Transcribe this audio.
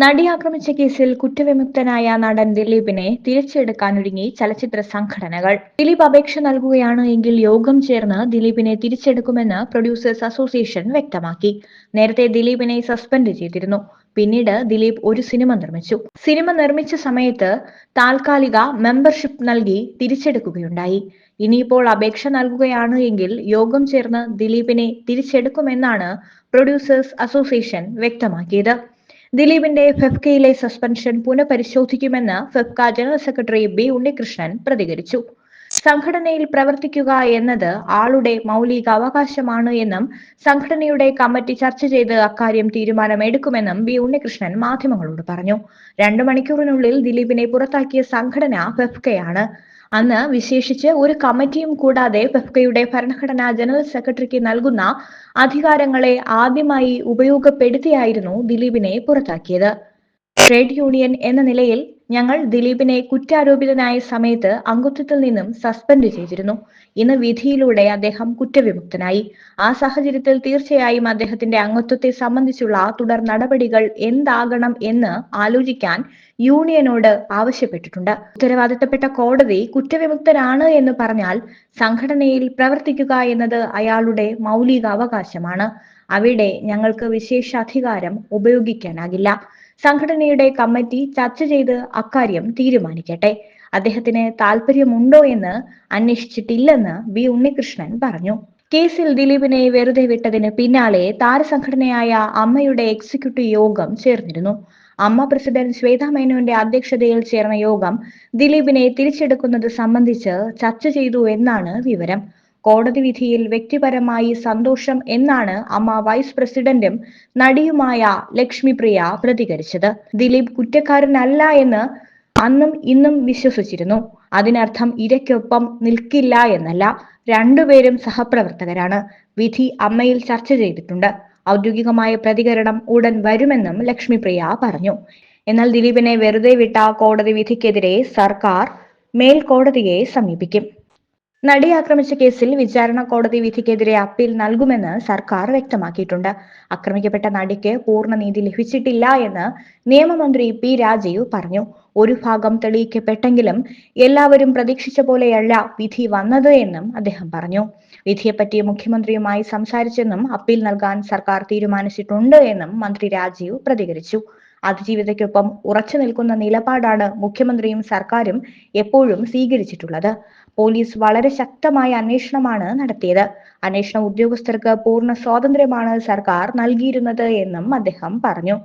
നടി ആക്രമിച്ച കേസിൽ കുറ്റവിമുക്തനായ നടൻ ദിലീപിനെ തിരിച്ചെടുക്കാനൊരുങ്ങി ചലച്ചിത്ര സംഘടനകൾ. ദിലീപ് അപേക്ഷ നൽകുകയാണ് എങ്കിൽ യോഗം ചേർന്ന് ദിലീപിനെ തിരിച്ചെടുക്കുമെന്ന് പ്രൊഡ്യൂസേഴ്സ് അസോസിയേഷൻ വ്യക്തമാക്കി. നേരത്തെ ദിലീപിനെ സസ്പെൻഡ് ചെയ്തിരുന്നു. പിന്നീട് ദിലീപ് ഒരു സിനിമ നിർമ്മിച്ചു. സിനിമ നിർമ്മിച്ച സമയത്ത് താൽക്കാലിക മെമ്പർഷിപ്പ് നൽകി തിരിച്ചെടുക്കുകയുണ്ടായി. ഇനിയിപ്പോൾ അപേക്ഷ നൽകുകയാണ് എങ്കിൽ യോഗം ചേർന്ന് ദിലീപിനെ തിരിച്ചെടുക്കുമെന്നാണ് പ്രൊഡ്യൂസേഴ്സ് അസോസിയേഷൻ വ്യക്തമാക്കിയത്. ദിലീപിന്റെ ഫെഫ്കയിലെ suspension പുനഃപരിശോധിക്കുമെന്ന് FEFKA general secretary B Unnikrishnan പ്രതികരിച്ചു. സംഘടനയിൽ പ്രവർത്തിക്കുക എന്നത് ആളുടെ മൗലിക അവകാശമാണ് എന്നും സംഘടനയുടെ കമ്മിറ്റി ചർച്ച ചെയ്ത് അക്കാര്യം തീരുമാനമെടുക്കുമെന്നും ബി ഉണ്ണികൃഷ്ണൻ മാധ്യമങ്ങളോട് പറഞ്ഞു. രണ്ടു മണിക്കൂറിനുള്ളിൽ ദിലീപിനെ പുറത്താക്കിയ സംഘടന ഫെഫ്കയാണ്. അന്ന് വിശേഷിച്ച് ഒരു കമ്മിറ്റിയും കൂടാതെ ഫെഫ്കയുടെ ഭരണഘടനാ ജനറൽ സെക്രട്ടറിക്ക് നൽകുന്ന അധികാരങ്ങളെ ആദ്യമായി ഉപയോഗപ്പെടുത്തിയായിരുന്നു ദിലീപിനെ പുറത്താക്കിയത്. ട്രേഡ് യൂണിയൻ എന്ന നിലയിൽ ഞങ്ങൾ ദിലീപിനെ കുറ്റാരോപിതനായ സമയത്ത് അംഗത്വത്തിൽ നിന്നും സസ്പെൻഡ് ചെയ്തിരുന്നു. ഇന്ന് വിധിയിലൂടെ അദ്ദേഹം കുറ്റവിമുക്തനായി. ആ സാഹചര്യത്തിൽ തീർച്ചയായും അദ്ദേഹത്തിന്റെ അംഗത്വത്തെ സംബന്ധിച്ചുള്ള തുടർ നടപടികൾ എന്താകണം എന്ന് ആലോചിക്കാൻ യൂണിയനോട് ആവശ്യപ്പെട്ടിട്ടുണ്ട്. ഉത്തരവാദിത്തപ്പെട്ട കോടതി കുറ്റവിമുക്തനാണ് എന്ന് പറഞ്ഞാൽ സംഘടനയിൽ പ്രവർത്തിക്കുക എന്നത് അയാളുടെ മൗലിക അവകാശമാണ് അവിടെ ഞങ്ങൾക്ക് വിശേഷാധികാരം ഉപയോഗിക്കാനാകില്ല. സംഘടനയുടെ കമ്മിറ്റി ചർച്ച ചെയ്ത് അക്കാര്യം തീരുമാനിക്കട്ടെ. അദ്ദേഹത്തിന് താല്പര്യമുണ്ടോ എന്ന് അന്വേഷിച്ചിട്ടില്ലെന്ന് ബി ഉണ്ണികൃഷ്ണൻ പറഞ്ഞു. കേസിൽ ദിലീപിനെ വെറുതെ വിട്ടതിന് പിന്നാലെ താരസംഘടനയായ അമ്മയുടെ എക്സിക്യൂട്ടീവ് യോഗം ചേർന്നിരുന്നു. അമ്മ പ്രസിഡന്റ് ശ്വേതാ മേനോന്റെ അധ്യക്ഷതയിൽ ചേർന്ന യോഗം ദിലീപിനെ തിരിച്ചെടുക്കുന്നത് സംബന്ധിച്ച് ചർച്ച ചെയ്തു എന്നാണ് വിവരം. കോടതി വിധിയിൽ വ്യക്തിപരമായി സന്തോഷം എന്നാണ് അമ്മ വൈസ് പ്രസിഡന്റും നടിയുമായ ലക്ഷ്മിപ്രിയ പ്രതികരിച്ചത്. ദിലീപ് കുറ്റക്കാരനല്ല എന്ന് അന്നും ഇന്നും വിശ്വസിച്ചിരുന്നു. അതിനർത്ഥം ഇരയ്ക്കൊപ്പം നിൽക്കില്ല എന്നല്ല രണ്ടുപേരും സഹപ്രവർത്തകരാണ്. വിധി അമ്മയിൽ ചർച്ച ചെയ്തിട്ടുണ്ട്. ഔദ്യോഗികമായ പ്രതികരണം ഉടൻ വരുമെന്നും ലക്ഷ്മിപ്രിയ പറഞ്ഞു. എന്നാൽ ദിലീപിനെ വെറുതെ വിട്ട കോടതി വിധിക്കെതിരെ സർക്കാർ മേൽക്കോടതിയെ സമീപിക്കും. നടി ആക്രമിച്ച കേസിൽ വിചാരണ കോടതി വിധിക്കെതിരെ അപ്പീൽ നൽകുമെന്ന് സർക്കാർ വ്യക്തമാക്കിയിട്ടുണ്ട്. ആക്രമിക്കപ്പെട്ട നടിക്ക് പൂർണ നീതി ലഭിച്ചിട്ടില്ല എന്ന് നിയമമന്ത്രി പി രാജീവ് പറഞ്ഞു. ഒരു ഭാഗം തെളിയിക്കപ്പെട്ടെങ്കിലും എല്ലാവരും പ്രതീക്ഷിച്ച പോലെയല്ല വിധി വന്നത് എന്നും അദ്ദേഹം പറഞ്ഞു. വിധിയെപ്പറ്റി മുഖ്യമന്ത്രിയുമായി സംസാരിച്ചെന്നും അപ്പീൽ നൽകാൻ സർക്കാർ തീരുമാനിച്ചിട്ടുണ്ട് എന്നും മന്ത്രി രാജീവ് പ്രതികരിച്ചു. അതിജീവിതയ്ക്കൊപ്പം ഉറച്ചു നിൽക്കുന്ന നിലപാടാണ് മുഖ്യമന്ത്രിയും സർക്കാരും എപ്പോഴും സ്വീകരിച്ചിട്ടുള്ളത്. പോലീസ് വളരെ ശക്തമായ അന്വേഷണമാണ് നടത്തിയത്. അന്വേഷണ ഉദ്യോഗസ്ഥർക്ക് പൂർണ സ്വാതന്ത്ര്യമാണ് സർക്കാർ നൽകിയിരുന്നത് എന്നും അദ്ദേഹം പറഞ്ഞു.